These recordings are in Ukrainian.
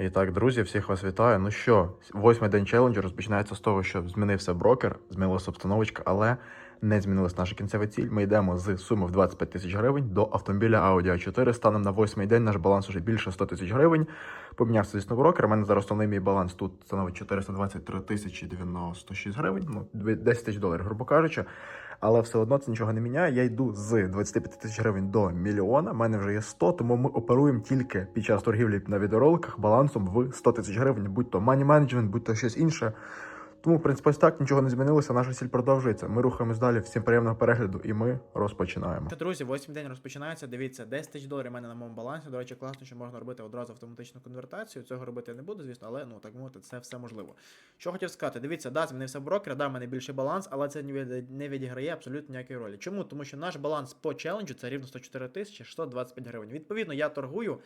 І так, друзі, всіх вас вітаю. Ну що, восьмий день челенджу розпочинається з того, що змінився брокер, змінилася обстановочка, але не змінилась наша кінцева ціль. Ми йдемо з суми в 25 тисяч гривень до автомобіля Audi a 4 Станом на восьмий день наш баланс уже більше 100 тисяч гривень. Помінявся, звісно, брокер. У мене зараз основний мій баланс тут становить 423 тисячі 96 гривень, ну 10 тисяч доларів, грубо кажучи. Але все одно це нічого не міняє. Я йду з 25 тисяч гривень до мільйона. У мене вже є 100, тому ми оперуємо тільки під час торгівлі на відеороликах балансом в 100 тисяч гривень, будь то money management, будь то щось інше. Тому, в принципі, ось так нічого не змінилося. Наша ціль продовжується. Ми рухаємось далі. Всім приємного перегляду, і ми розпочинаємо. Що, друзі, восьмий день розпочинається. Дивіться, 10 тисяч доларів мене на моєму балансі. До речі, класно, що можна робити одразу автоматичну конвертацію. Цього робити я не буду, звісно, але ну так мовити, це все можливо. Що хотів сказати, дивіться, да, змінився брокер, да, в мене більший баланс, але це не відіграє абсолютно ніякої ролі. Чому? Тому що наш баланс по челенджу це рівно 104 тисячі 625 гривень. Відповідно, я торгую.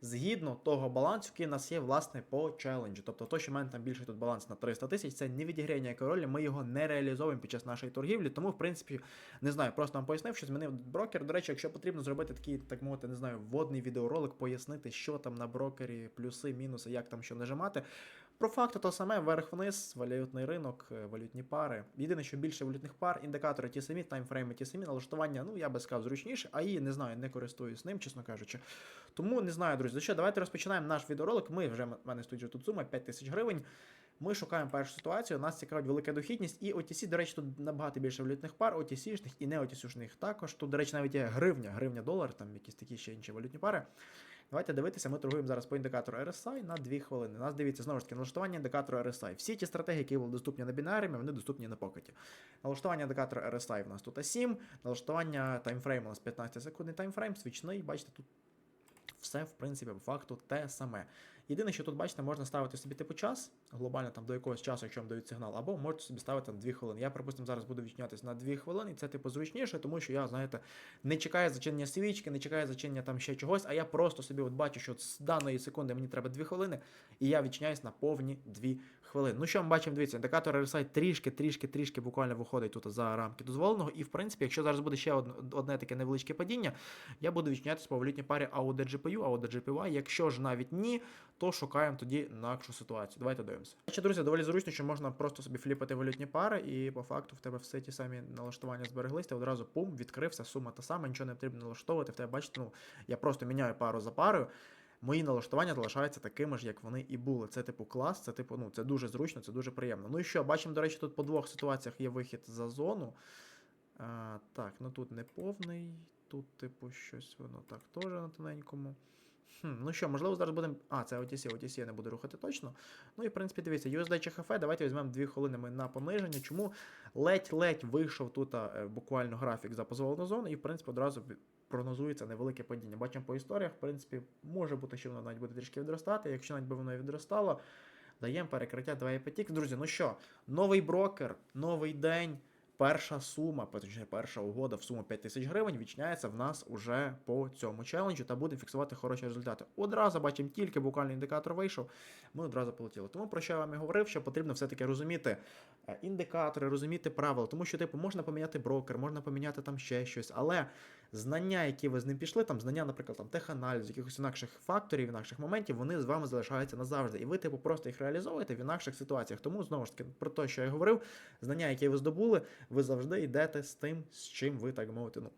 Згідно того балансу, який у нас є власне по челенджу. Тобто, то, що в мене там більше тут баланс на 300 тисяч, це не відіграє ніякої ролі. Ми його не реалізовуємо під час нашої торгівлі. Тому, в принципі, не знаю, просто вам пояснив, що змінив брокер. До речі, якщо потрібно зробити такий, так мовити, не знаю, вводний відеоролик, пояснити, що там на брокері, плюси, мінуси, як там що нажимати. Про факти то саме, вверх-вниз, валютний ринок, е, валютні пари. Єдине, що більше валютних пар, індикатори ті самі, таймфрейми ті самі, налаштування, ну я би сказав, зручніше, а її не знаю, не користуюсь ним, чесно кажучи. Тому не знаю, друзі. Що, давайте розпочинаємо наш відеоролик. Ми вже в мене стоїть вже тут сума 5 тисяч гривень. Ми шукаємо першу ситуацію. Нас цікавить велика дохідність. І OTC, до речі, тут набагато більше валютних пар, OTC-шних і не OTC-шних також. Тут, до речі, навіть є гривня, гривня долар, там якісь такі ще інші валютні пари. Давайте дивитися, ми торгуємо зараз по індикатору RSI на 2 хвилини. Нас дивіться знову ж таки налаштування індикатору RSI. Всі ті стратегії, які були доступні на бінарімі, вони доступні на покеті. Налаштування індикатору RSI в нас тут А7, налаштування таймфрейму у нас 15 секундний таймфрейм, свічний, бачите, тут все, в принципі, по факту те саме. Єдине, що тут, бачите, можна ставити собі типу час, глобально там до якогось часу, якщо вам дають сигнал, або можете собі ставити там 2 хвилини. Я, припустимо, зараз буду відчинятися на 2 хвилини, і це типу зручніше, тому що я, знаєте, не чекаю зачинення свічки, не чекаю зачинення там ще чогось, а я просто собі от бачу, що з даної секунди мені треба 2 хвилини, і я відчиняюсь на повні 2 хвилини. Ну що ми бачимо, дивіться, індикатор RSI трішки, трішки, трішки буквально виходить тут за рамки дозволеного. І в принципі, якщо зараз буде ще одне таке невеличке падіння, я буду відчинятися по валютній парі AUD GPU, AUD GPY. Якщо ж навіть ні, то шукаємо тоді інакшу ситуацію. Давайте дивимося. Ще, друзі, доволі зручно, що можна просто собі фліпати валютні пари, і по факту в тебе все ті самі налаштування збереглися, одразу пум, відкрився, сума та сама, нічого не потрібно налаштовувати. В тебе бачите, ну я просто міняю пару за парою. Мої налаштування залишаються такими ж, як вони і були. Це типу клас, це типу, ну це дуже зручно, це дуже приємно. Ну і що, бачимо, до речі, тут по двох ситуаціях є вихід за зону. А, так, ну тут не повний, тут, типу, щось воно так теж на тоненькому. Хм, ну що, можливо, зараз будемо. А, це OTC, OTC я не буду рухати точно. Ну і в принципі, дивіться, USD CHF, давайте візьмемо 2 хвилини ми на пониження. Чому ледь-ледь вийшов тут е, буквально графік за позволену зону, і в принципі одразу прогнозується невелике падіння. Бачимо по історіях, в принципі, може бути, що воно навіть буде трішки відростати. Якщо навіть би воно відростало, даємо перекриття 2,5. Друзі, ну що, новий брокер, новий день. Перша сума, точніше, перша угода в суму 5 тисяч гривень відчиняється в нас уже по цьому челенджу та буде фіксувати хороші результати. Одразу бачимо, тільки буквально індикатор вийшов, ми одразу полетіли. Тому про що я вам і говорив, що потрібно все-таки розуміти е, індикатори, розуміти правила, тому що, типу, можна поміняти брокер, можна поміняти там ще щось, але знання, які ви з ним пішли, там знання, наприклад, там теханалізу, якихось інакших факторів, інакших моментів, вони з вами залишаються назавжди. І ви, типу, просто їх реалізовуєте в інакших ситуаціях. Тому знову ж таки, про те, що я говорив, знання, які ви здобули, ви завжди йдете з тим, з чим ви так мовити, ну.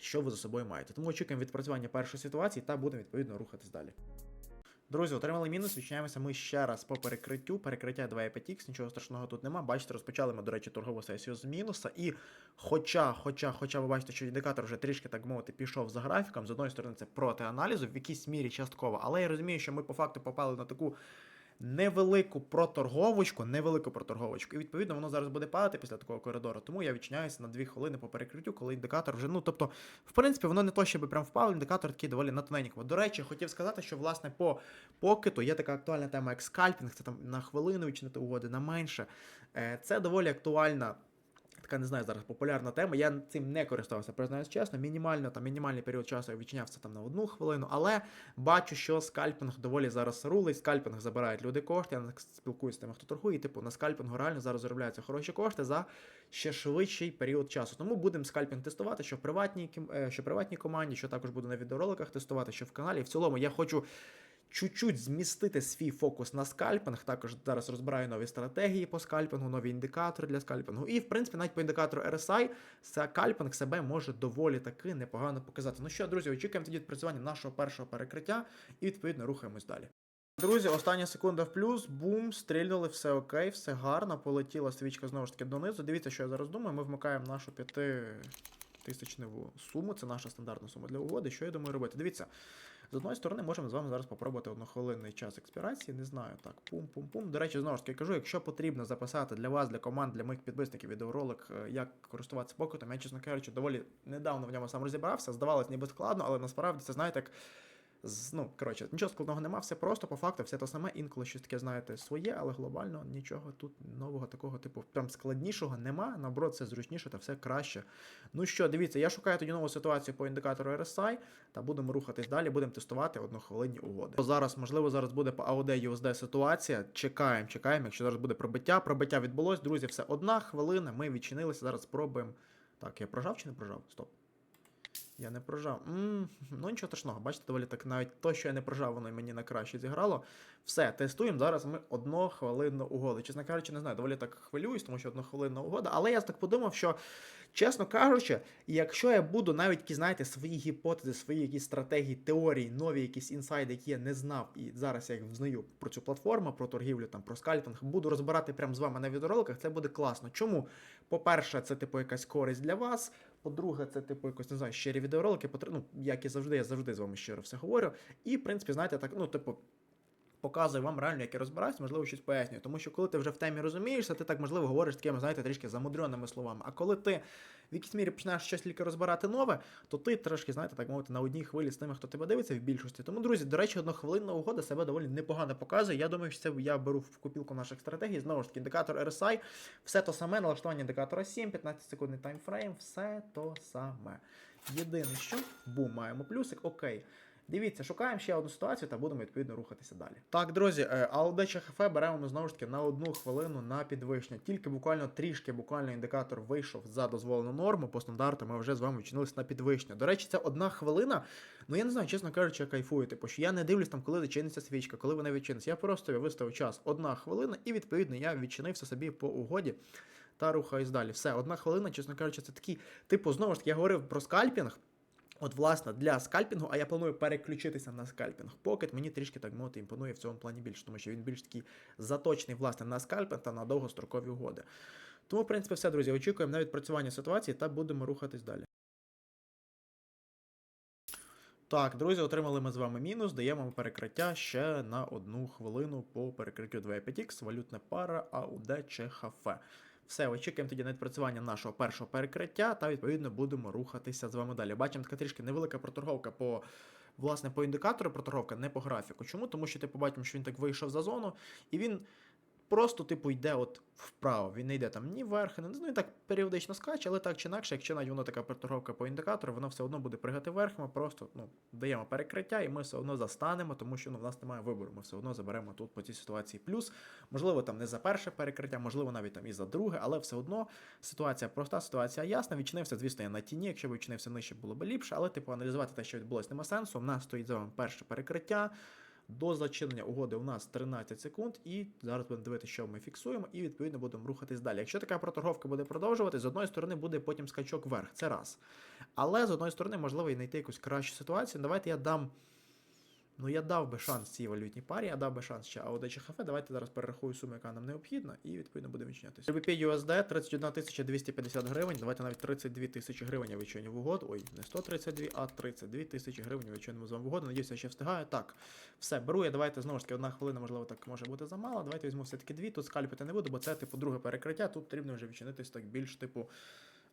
Що ви за собою маєте? Тому очікуємо відпрацювання першої ситуації та будемо відповідно рухатись далі. Друзі, отримали мінус, відчиняємося ми ще раз по перекриттю. Перекриття 2,5х, нічого страшного тут нема. Бачите, розпочали ми, до речі, торгову сесію з мінуса. І хоча, хоча, хоча ви бачите, що індикатор вже трішки, так мовити, пішов за графіком, з одної сторони, це проти аналізу, в якійсь мірі частково. Але я розумію, що ми по факту попали на таку невелику проторговочку, невелику проторговочку. І відповідно воно зараз буде падати після такого коридору. Тому я відчиняюся на 2 хвилини по перекриттю, коли індикатор вже. Ну тобто, в принципі, воно не то, щоб прям впав, індикатор такий доволі на тоненькому. До речі, хотів сказати, що власне по покету є така актуальна тема, як скальпінг, це там на хвилину відчинити угоди, на менше. Е, Це доволі актуальна. Така не знаю зараз популярна тема. Я цим не користувався, признаюсь чесно. Мінімально там мінімальний період часу я відчинявся там на одну хвилину, але бачу, що скальпінг доволі зараз рулить. Скальпінг забирають люди кошти. Я спілкуюся з тими, хто торгує. Типу на скальпінгу реально зараз заробляються хороші кошти за ще швидший період часу. Тому будемо скальпінг тестувати, що в приватній е, що приватній команді, що також буду на відеороликах тестувати, що в каналі. В цілому я хочу чуть-чуть змістити свій фокус на скальпинг. Також зараз розбираю нові стратегії по скальпингу, нові індикатори для скальпингу. І, в принципі, навіть по індикатору RSI скальпинг себе може доволі таки непогано показати. Ну що, друзі, очікуємо тоді відпрацювання нашого першого перекриття і відповідно рухаємось далі. Друзі, остання секунда в плюс, бум, стрільнули, все окей, все гарно, полетіла свічка знову ж таки донизу. Дивіться, що я зараз думаю. Ми вмикаємо нашу п'ятитисячневу суму, це наша стандартна сума для угоди. Що я думаю робити? Дивіться, з одної сторони, можемо з вами зараз попробувати однохвилинний час експірації. Не знаю, так, пум-пум-пум. До речі, знову ж таки кажу, якщо потрібно записати для вас, для команд, для моїх підписників відеоролик, е, як користуватися покетом, я, чесно кажучи, доволі недавно в ньому сам розібрався. Здавалось, ніби складно, але насправді це знаєте, як. Ну, коротше, нічого складного нема, все просто по факту, все те саме, інколи щось таке, знаєте, своє, але глобально нічого тут нового такого, типу, прям складнішого нема. Наоборот, все зручніше та все краще. Ну що, дивіться, я шукаю тоді нову ситуацію по індикатору RSI, та будемо рухатись далі, будемо тестувати однохвилинні угоди. Зараз, можливо, зараз буде по AOD USD ситуація. Чекаємо, чекаємо. Якщо зараз буде пробиття, пробиття відбулось, друзі, все одна хвилина. Ми відчинилися. Зараз спробуємо. Так, я прожав чи не прожав? Стоп. Я не прожав. м ну нічого страшного, бачите, доволі так навіть то, що я не прожав, воно мені на краще зіграло. Все, тестуємо. Зараз ми однохвилинну угоду. Чесно кажучи, не знаю, доволі так хвилююсь, тому що однохвилинна угода. Але я так подумав, що, чесно кажучи, якщо я буду навіть знаєте, свої гіпотези, свої якісь стратегії, теорії, нові якісь інсайди, які я не знав, і зараз я їх взнаю про цю платформу, про торгівлю, там про скальпінг, буду розбирати прямо з вами на відеороликах, це буде класно. Чому? По-перше, це типу якась користь для вас. По-друге, це типу якось не знаю, щирі відеоролики, ну, як і завжди, я завжди з вами щиро все говорю. І, в принципі, знаєте, так, ну, типу. Показую вам реально, як я розбираюсь, можливо, щось пояснюю. Тому що коли ти вже в темі розумієшся, ти так можливо говориш такими, знаєте, трішки замудреними словами. А коли ти в якійсь мірі починаєш щось тільки розбирати нове, то ти трошки, знаєте, так мовити, на одній хвилі з тими, хто тебе дивиться в більшості. Тому, друзі, до речі, однохвилинна угода себе доволі непогано показує. Я думаю, що це я беру в копілку наших стратегій. Знову ж таки, індикатор RSI, все то саме, налаштування індикатора 7, 15 секундний таймфрейм, все то саме. Єдине, що бум, маємо плюсик, окей. Дивіться, шукаємо ще одну ситуацію та будемо відповідно рухатися далі. Так, друзі, е, АЛД ЧХФ беремо ми знову ж таки на одну хвилину на підвищення. Тільки буквально трішки, буквально індикатор вийшов за дозволену норму. По стандарту ми вже з вами вчинилися на підвищення. До речі, це одна хвилина. Ну я не знаю, чесно кажучи, я кайфую. Типу, що я не дивлюсь там, коли відчиниться свічка, коли вона відчиниться. Я просто виставив час одна хвилина, і відповідно я відчинився собі по угоді. Та рухаюсь далі. Все, одна хвилина, чесно кажучи, це такий, типу, знову ж таки, я говорив про скальпінг. От, власне, для скальпінгу, а я планую переключитися на скальпінг. Покет мені трішки так мовити імпонує в цьому плані більше, тому що він більш такий заточений, власне, на скальпінг та на довгострокові угоди. Тому, в принципі, все, друзі, очікуємо на відпрацювання ситуації та будемо рухатись далі. Так, друзі, отримали ми з вами мінус, даємо перекриття ще на одну хвилину по перекриттю 2.5x, валютна пара, АУД чи ХФ. Все, очікуємо тоді на відпрацювання нашого першого перекриття, та відповідно будемо рухатися з вами далі. Бачимо така трішки невелика проторговка по. Власне, по індикатору проторговка, не по графіку. Чому? Тому що типу побачимо, що він так вийшов за зону, і він просто, типу, йде от вправо. Він не йде там ні вверх, ні. Ну і так періодично скаче, але так чи інакше, якщо навіть воно така проторговка по індикатору, воно все одно буде пригати вверх. Ми просто ну, даємо перекриття, і ми все одно застанемо, тому що ну, в нас немає вибору. Ми все одно заберемо тут по цій ситуації плюс. Можливо, там не за перше перекриття, можливо, навіть там і за друге, але все одно ситуація проста, ситуація ясна. Відчинився, звісно, я на тіні. Якщо б відчинився нижче, було б ліпше, але типу аналізувати те, що відбулося, нема сенсу. У нас стоїть за вами перше перекриття. До зачинення угоди у нас 13 секунд, і зараз будемо дивитися, що ми фіксуємо, і відповідно будемо рухатись далі. Якщо така проторговка буде продовжувати, з одної сторони буде потім скачок вверх, це раз. Але з одної сторони, можливо, і знайти якусь кращу ситуацію. Давайте я дам. Ну, я дав би шанс цій валютній парі, я дав би шанс ще АОД чи ХФ. Давайте зараз перерахую суму, яка нам необхідна, і відповідно будемо відчинятися. RBP USD 31 250 гривень. Давайте навіть 32 тисячі гривень я відчиню в угоду. Ой, не 132, а 32 тисячі гривень відчинимо з вами в угоду. Надіюся, я ще встигаю. Так, все, беру я. Давайте знову ж таки, одна хвилина, можливо, так може бути замало. Давайте візьму все-таки дві. Тут скальпити не буду, бо це типу друге перекриття. Тут потрібно вже відчинитись так більш, типу.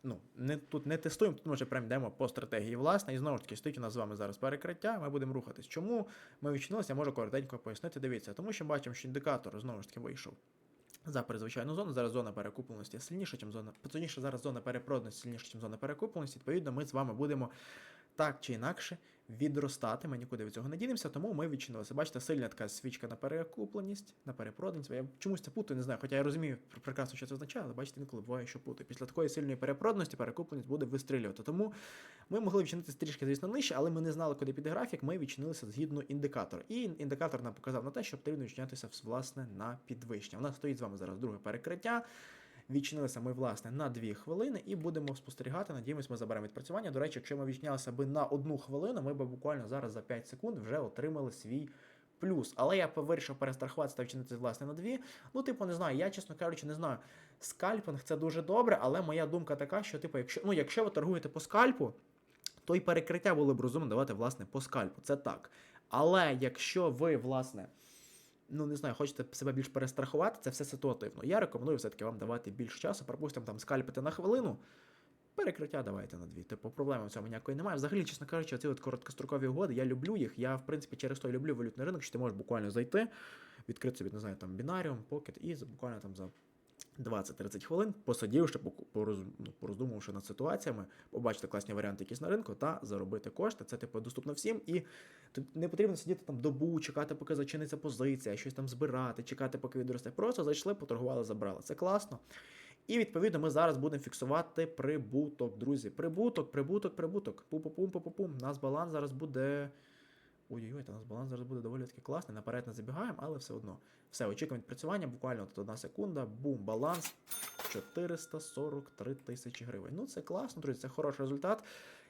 Ну, не, тут не тестуємо, тут ми вже прям йдемо по стратегії власне. І знову ж таки, стоїть у нас з вами зараз перекриття, ми будемо рухатись. Чому ми відчинилися, я можу коротенько пояснити. Дивіться, тому що бачимо, що індикатор знову ж таки вийшов за перезвичайну зону. Зараз зона перекупленості сильніша, ніж зона. Точніше, зараз зона перепроданості сильніша, ніж зона перекупленості. Відповідно, ми з вами будемо так чи інакше відростати. Ми нікуди від цього не дінемося, тому ми відчинилися. Бачите, сильна така свічка на перекупленість, на перепроданість. Я чомусь це путаю, не знаю. Хоча я розумію прекрасно, що це означає, але бачите, інколи буває, що путаю. Після такої сильної перепроданості перекупленість буде вистрілювати. Тому ми могли відчинитися трішки, звісно, нижче, але ми не знали, куди піде графік. Ми відчинилися згідно індикатора. І індикатор нам показав на те, що потрібно відчинятися власне на підвищення. У нас стоїть з вами зараз друге перекриття. Відчинилися ми, власне, на 2 хвилини і будемо спостерігати. Надіємось, ми заберемо відпрацювання. До речі, якщо ми відчинялися би на одну хвилину, ми б буквально зараз за 5 секунд вже отримали свій плюс. Але я вирішив перестрахуватися та вчинити власне на 2. Ну, типу, не знаю, я, чесно кажучи, не знаю. Скальпинг це дуже добре, але моя думка така, що, типу, якщо, ну, якщо ви торгуєте по скальпу, то й перекриття було б розумно давати, власне, по скальпу. Це так. Але якщо ви, власне, ну не знаю, хочете себе більш перестрахувати, це все ситуативно. Я рекомендую все-таки вам давати більше часу, припустимо, там скальпити на хвилину. Перекриття давайте на дві. Типу, проблеми в цьому ніякої немає. Взагалі, чесно кажучи, ці от короткострокові угоди, я люблю їх. Я, в принципі, через то люблю валютний ринок, що ти можеш буквально зайти, відкрити собі, не знаю, там бінаріум, покет, і буквально там за 20-30 хвилин, посидівши, ну, пороздумавши над ситуаціями, побачити класні варіанти якісь на ринку та заробити кошти. Це типу доступно всім. І тут не потрібно сидіти там добу, чекати, поки зачиниться позиція, щось там збирати, чекати, поки відросте. Просто зайшли, поторгували, забрали. Це класно. І відповідно ми зараз будемо фіксувати прибуток, друзі. Прибуток, прибуток, прибуток. Пу-пу-пум, пу-пу-пум. Нас баланс зараз буде. Ой-ой-ой, та нас баланс зараз буде доволі таки класний. Наперед не забігаємо, але все одно. Все, очікуємо відпрацювання, буквально тут одна секунда. Бум, баланс 443 тисячі гривень. Ну, це класно, друзі, це хороший результат.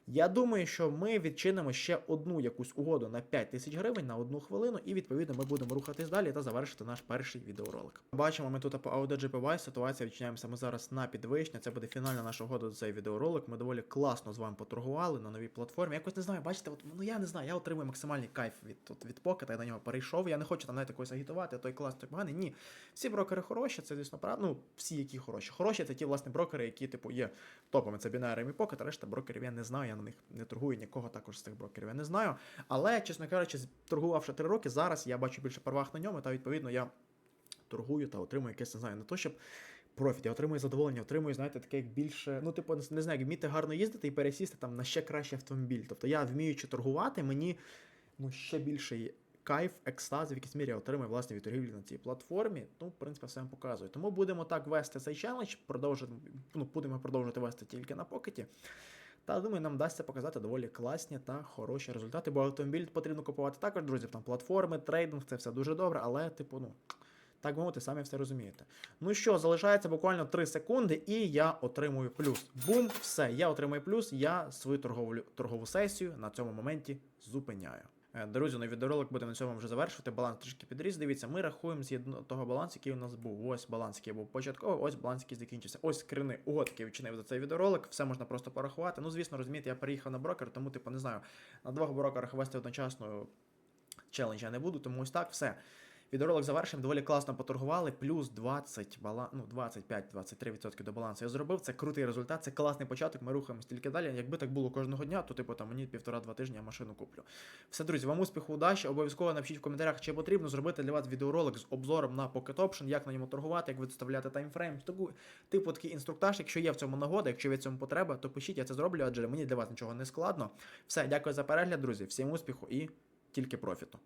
Я думаю, що ми відчинимо ще одну якусь угоду на 5 тисяч гривень на одну хвилину, і відповідно ми будемо рухатись далі та завершити наш перший відеоролик. Бачимо, ми тут по Audi GPY ситуація відчиняємося ми зараз на підвищення. Це буде фінальна наша угода до цей відеоролик. Ми доволі класно з вами поторгували на новій платформі. Якось не знаю, бачите, от, ну я не знаю, я отримую максимальний кайф від, от, від покета, я на нього перейшов. Я не хочу там навіть якось агітувати, той клас, той поганий. Ні. Всі брокери хороші, це звісно правда. Ну, всі, які хороші. Хороші, це ті, власне, брокери, які, типу, є топами. Це Binarium і Pocket, решта брокерів я не знаю, я на них не торгую нікого також з цих брокерів. Я не знаю. Але, чесно кажучи, торгувавши 3 роки, зараз я бачу більше переваг на ньому, та відповідно я торгую та отримую якесь, не знаю, не то, щоб. Профіт, я отримую задоволення, отримую, знаєте, таке як більше. Ну, типу, не знаю, як вміти гарно їздити і пересісти там на ще кращий автомобіль. Тобто я вміючи торгувати, мені ну, ще більший кайф, екстаз, в якійсь мірі я отримую власне від торгівлі на цій платформі. Ну, в принципі, все вам показую. Тому будемо так вести цей челендж, продовжити, ну, будемо продовжувати вести тільки на покеті. Та думаю, нам вдасться показати доволі класні та хороші результати, бо автомобіль потрібно купувати також, друзі. Там платформи, трейдинг, це все дуже добре, але, типу, ну. Так мовити, самі все розумієте. Ну що, залишається буквально 3 секунди, і я отримую плюс. Бум, все, я отримую плюс, я свою торгову, торгову сесію на цьому моменті зупиняю. Е, Друзі, ну відеоролик буде на цьому вже завершувати. Баланс трішки підріс. Дивіться, ми рахуємо з того балансу, який у нас був. Ось баланс, який був початковий, ось баланс, який закінчився. Ось скрини угод, який вчинив за цей відеоролик. Все можна просто порахувати. Ну, звісно, розумієте, я переїхав на брокер, тому, типу, не знаю, на двох брокерах вести одночасно челендж я не буду, тому ось так, все. Відеоролик завершимо, доволі класно поторгували, плюс 20 бала... ну, 25-23% до балансу. Я зробив це крутий результат, це класний початок. Ми рухаємось тільки далі. Якби так було кожного дня, то типу там мені півтора-два тижні я машину куплю. Все, друзі, вам успіху, удачі. Обов'язково напишіть в коментарях, чи потрібно зробити для вас відеоролик з обзором на Pocket Option, як на ньому торгувати, як виставляти таймфрейм. Таку, типу такий інструктаж. Якщо є в цьому нагода, якщо є в цьому потреба, то пишіть, я це зроблю, адже мені для вас нічого не складно. Все, дякую за перегляд, друзі. Всім успіху і тільки профіту.